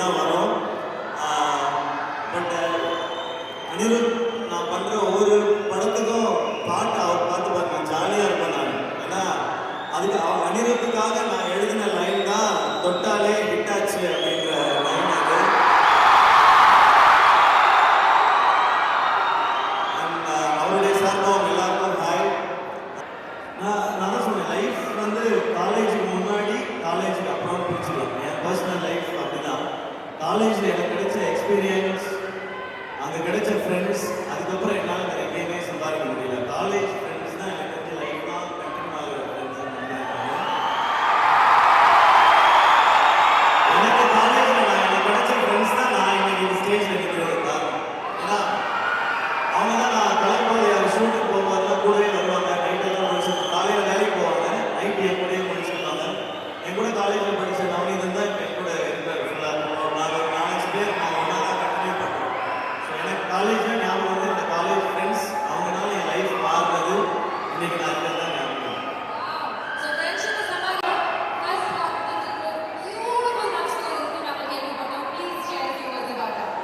தான் வரும். பட் அனிருத் நான் பண்ணுற ஒவ்வொரு படத்துக்கும் பாட்டு அவர் பார்த்து பார்க்க ஜாலியாக இருப்பேன் நான். ஏன்னா அதுக்கு அவர் அனிருத்துக்காக நான் எழுதின லைன் தான் தொட்டாலே ஹிட் ஆச்சு அப்படின்ற லைன் அது. அவருடைய சார்பாக அவங்க எல்லாருக்கும் ஹாய் நான் நான் சொன்னேன் லைஃப் வந்து காலேஜ் காலேஜில் எனக்கு கிடைச்ச எக்ஸ்பீரியன்ஸ் அங்கே கிடைச்ச ஃப்ரெண்ட்ஸ் அதுக்கப்புறம் என்னால்